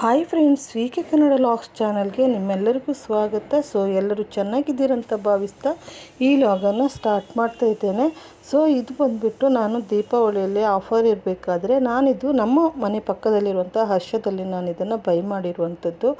Friends V Kannada logs ಚಾನಲ್ಗೆ ನಿಮ್ಮೆಲ್ಲರಿಗೂ ಸ್ವಾಗತ. ಸೊ, ಎಲ್ಲರೂ ಚೆನ್ನಾಗಿದ್ದೀರಂತ ಭಾವಿಸ್ತಾ ಈ ಲಾಗನ್ನು ಸ್ಟಾರ್ಟ್ ಮಾಡ್ತಾ ಇದ್ದೇನೆ. ಸೊ, ಇದು ಬಂದುಬಿಟ್ಟು ನಾನು ದೀಪಾವಳಿಯಲ್ಲಿ ಆಫರ್ ಇರಬೇಕಾದ್ರೆ ನಾನಿದು ನಮ್ಮ ಮನೆ ಪಕ್ಕದಲ್ಲಿರುವಂಥ ಹರ್ಷದಲ್ಲಿ ನಾನು ಇದನ್ನು ಬೈ ಮಾಡಿರುವಂಥದ್ದು.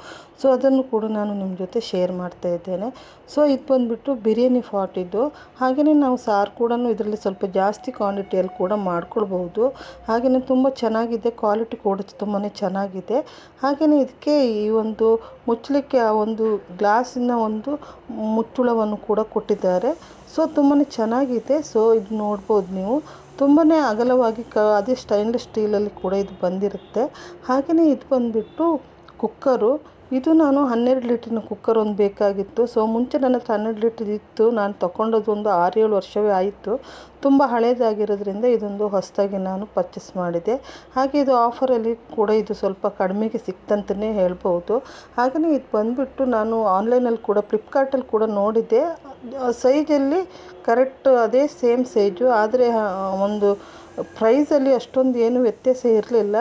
ಸೊ, ಅದನ್ನು ಕೂಡ ನಾನು ನಿಮ್ಮ ಜೊತೆ ಶೇರ್ ಮಾಡ್ತಾ ಇದ್ದೇನೆ. ಸೊ, ಇದು ಬಂದುಬಿಟ್ಟು ಬಿರಿಯಾನಿ ಫಾಟ್ ಇದು. ಹಾಗೆಯೇ ನಾವು ಸಾರು ಕೂಡ ಇದರಲ್ಲಿ ಸ್ವಲ್ಪ ಜಾಸ್ತಿ ಕ್ವಾಂಟಿಟಿಯಲ್ಲಿ ಕೂಡ ಮಾಡ್ಕೊಳ್ಬಹುದು ಹಾಗೆಯೇ ತುಂಬ ಚೆನ್ನಾಗಿದೆ, ಕ್ವಾಲಿಟಿ ಕೂಡ ತುಂಬಾ ಚೆನ್ನಾಗಿದೆ. ಹಾಗೆಯೇ ಇದಕ್ಕೆ ಈ ಒಂದು ಮುಚ್ಚಲಿಕ್ಕೆ ಆ ಒಂದು ಗ್ಲಾಸಿನ ಒಂದು ಮುಚ್ಚುಳವನ್ನು ಕೂಡ ಕೊಟ್ಟಿದ್ದಾರೆ. ಸೊ ತುಂಬಾ ಚೆನ್ನಾಗಿದೆ. ಸೊ, ಇದು ನೋಡ್ಬೋದು ನೀವು. ತುಂಬಾ ಅಗಲವಾಗಿ ಕ, ಅದೇ ಸ್ಟೈನ್ಲೆಸ್ ಸ್ಟೀಲಲ್ಲಿ ಕೂಡ ಇದು ಬಂದಿರುತ್ತೆ. ಹಾಗೆಯೇ ಇದು ಬಂದುಬಿಟ್ಟು ಕುಕ್ಕರು. ಇದು ನಾನು ಹನ್ನೆರಡು ಲೀಟ್ರಿನ ಕುಕ್ಕರ್ ಒಂದು ಬೇಕಾಗಿತ್ತು. ಸೊ, ಮುಂಚೆ ನನ್ನ ಹತ್ರ ಹನ್ನೆರಡು ಲೀಟ್ರ್ ಇತ್ತು. ನಾನು ತೊಗೊಂಡದ್ದು ಒಂದು ಆರು ಏಳು ವರ್ಷವೇ ಆಯಿತು. ತುಂಬ ಹಳೇದಾಗಿರೋದ್ರಿಂದ ಇದೊಂದು ಹೊಸದಾಗಿ ನಾನು ಪರ್ಚೇಸ್ ಮಾಡಿದೆ. ಹಾಗೆ ಇದು ಆಫರಲ್ಲಿ ಕೂಡ ಇದು ಸ್ವಲ್ಪ ಕಡಿಮೆಗೆ ಸಿಕ್ತಂತಲೇ ಹೇಳ್ಬೋದು. ಹಾಗೆಯೇ ಇದು ಬಂದುಬಿಟ್ಟು ನಾನು ಆನ್ಲೈನಲ್ಲಿ ಕೂಡ ಫ್ಲಿಪ್ಕಾರ್ಟಲ್ಲಿ ಕೂಡ ನೋಡಿದ್ದೆ. ಸೈಜಲ್ಲಿ ಕರೆಕ್ಟ್ ಅದೇ ಸೇಮ್ ಸೈಜು ಆದರೆ ಒಂದು ಪ್ರೈಸಲ್ಲಿ ಅಷ್ಟೊಂದು ಏನು ವ್ಯತ್ಯಾಸ ಇರಲಿಲ್ಲ.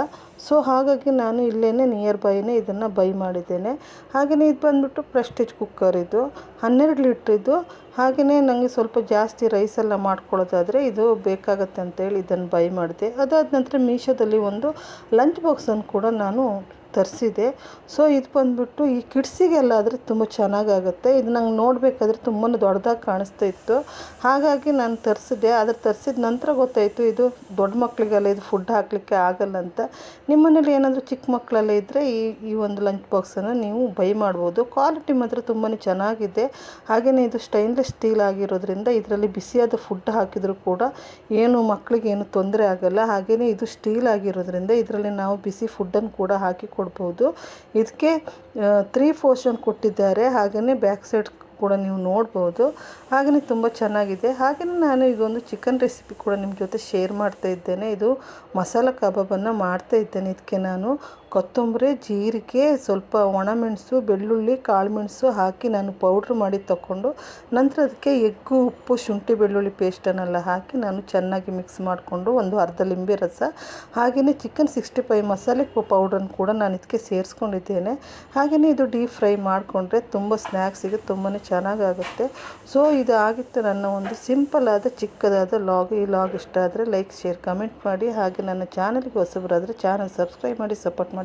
ಸೊ ಹಾಗಾಗಿ ನಾನು ಇಲ್ಲೇ ನಿಯರ್ ಬೈನೇ ಇದನ್ನು ಬೈ ಮಾಡಿದ್ದೇನೆ. ಹಾಗೆಯೇ ಇದು ಬಂದುಬಿಟ್ಟು ಪ್ರೆಸ್ಟೇಜ್ ಕುಕ್ಕರ್ ಇದು. ಹನ್ನೆರಡು ಇದು. ಹಾಗೆಯೇ ನನಗೆ ಸ್ವಲ್ಪ ಜಾಸ್ತಿ ರೈಸೆಲ್ಲ ಮಾಡ್ಕೊಳ್ಳೋದಾದರೆ ಇದು ಬೇಕಾಗತ್ತೆ ಅಂತೇಳಿ ಇದನ್ನು ಬೈ ಮಾಡಿದೆ. ಅದಾದ ನಂತರ ಮೀಶೋದಲ್ಲಿ ಒಂದು ಲಂಚ್ ಬಾಕ್ಸನ್ನು ಕೂಡ ನಾನು ತರಿಸಿದೆ. ಸೊ ಇದು ಬಂದುಬಿಟ್ಟು ಈ ಕಿಡ್ಸಿಗೆಲ್ಲ ಆದರೆ ತುಂಬ ಚೆನ್ನಾಗಾಗುತ್ತೆ. ಇದು ನಂಗೆ ನೋಡಬೇಕಾದ್ರೆ ತುಂಬ ದೊಡ್ಡದಾಗಿ ಕಾಣಿಸ್ತಾ ಇತ್ತು. ಹಾಗಾಗಿ ನಾನು ತರಿಸಿದೆ. ಆದರೆ ತರಿಸಿದ ನಂತರ ಗೊತ್ತಾಯಿತು, ಇದು ದೊಡ್ಡ ಮಕ್ಕಳಿಗೆಲ್ಲ ಇದು ಫುಡ್ ಹಾಕಲಿಕ್ಕೆ ಆಗಲ್ಲ ಅಂತ. ನಿಮ್ಮ ಮನೇಲಿ ಏನಾದರೂ ಚಿಕ್ಕ ಮಕ್ಕಳೆಲ್ಲ ಇದ್ದರೆ ಈ ಈ ಒಂದು ಲಂಚ್ ಬಾಕ್ಸನ್ನು ನೀವು ಬೈ ಮಾಡ್ಬೋದು. ಕ್ವಾಲಿಟಿ ಮಾತ್ರ ತುಂಬಾ ಚೆನ್ನಾಗಿದೆ. ಹಾಗೆಯೇ ಇದು ಸ್ಟೈನ್ಲೆಸ್ ಸ್ಟೀಲ್ ಆಗಿರೋದ್ರಿಂದ ಇದರಲ್ಲಿ ಬಿಸಿಯಾದ ಫುಡ್ ಹಾಕಿದರೂ ಕೂಡ ಏನು ಮಕ್ಕಳಿಗೆ ಏನು ತೊಂದರೆ ಆಗಲ್ಲ. ಹಾಗೆಯೇ ಇದು ಸ್ಟೀಲ್ ಆಗಿರೋದ್ರಿಂದ ಇದರಲ್ಲಿ ನಾವು ಬಿಸಿ ಫುಡ್ಡನ್ನು ಕೂಡ ಹಾಕಿ ಕೊಡ್ಬೋದು. ಇದಕ್ಕೆ ತ್ರೀ ಪೋರ್ಷನ್ ಕೊಟ್ಟಿದ್ದಾರೆ. ಹಾಗೆಯೇ ಬ್ಯಾಕ್ ಸೈಡ್ ಕೂಡ ನೀವು ನೋಡ್ಬೋದು. ಹಾಗೆಯೇ ತುಂಬ ಚೆನ್ನಾಗಿದೆ. ಹಾಗೆಯೇ ನಾನು ಈಗ ಒಂದು ಚಿಕನ್ ರೆಸಿಪಿ ಕೂಡ ನಿಮ್ಮ ಜೊತೆ ಶೇರ್ ಮಾಡ್ತಾ ಇದ್ದೇನೆ. ಇದು ಮಸಾಲೆ ಕಬಾಬನ್ನು ಮಾಡ್ತಾ ಇದ್ದೇನೆ ಇದಕ್ಕೆ ನಾನು. ಕೊತ್ತಂಬರಿ, ಜೀರಿಗೆ, ಸ್ವಲ್ಪ ಒಣಮೆಣಸು ಬೆಳ್ಳುಳ್ಳಿ ಕಾಳುಮೆಣಸು ಹಾಕಿ ನಾನು ಪೌಡ್ರ್ ಮಾಡಿ ತಗೊಂಡು ನಂತರ ಅದಕ್ಕೆ ಎಗ್ಗು, ಉಪ್ಪು, ಶುಂಠಿ, ಬೆಳ್ಳುಳ್ಳಿ ಪೇಸ್ಟನ್ನೆಲ್ಲ ಹಾಕಿ ನಾನು ಚೆನ್ನಾಗಿ ಮಿಕ್ಸ್ ಮಾಡಿಕೊಂಡು ಒಂದು ಅರ್ಧ ಲಿಂಬೆ ರಸ, ಹಾಗೆಯೇ ಚಿಕನ್ ಸಿಕ್ಸ್ಟಿ ಫೈವ್ ಮಸಾಲೆ ಪೌಡ್ರನ್ನು ಕೂಡ ನಾನು ಇದಕ್ಕೆ ಸೇರಿಸ್ಕೊಂಡಿದ್ದೇನೆ. ಹಾಗೆಯೇ ಇದು ಡೀಪ್ ಫ್ರೈ ಮಾಡಿಕೊಂಡ್ರೆ ತುಂಬ ಸ್ನ್ಯಾಕ್ಸಿಗೆ ತುಂಬಾ ಚೆನ್ನಾಗಾಗುತ್ತೆ. ಸೊ ಇದು ಆಗಿತ್ತು ನನ್ನ ಒಂದು ಸಿಂಪಲ್ ಆದ, ಚಿಕ್ಕದಾದ ಲಾಗ್ ಈ ಲಾಗ್ ಇಷ್ಟ ಆದರೆ ಲೈಕ್ ಶೇರ್ ಕಮೆಂಟ್ ಮಾಡಿ. ಹಾಗೆ ನನ್ನ ಚಾನಲ್ಗೆ ಹೊಸಬರಾದರೆ ಚಾನಲ್ ಸಬ್ಸ್ಕ್ರೈಬ್ ಮಾಡಿ ಸಪೋರ್ಟ್ ಮಾಡಿ.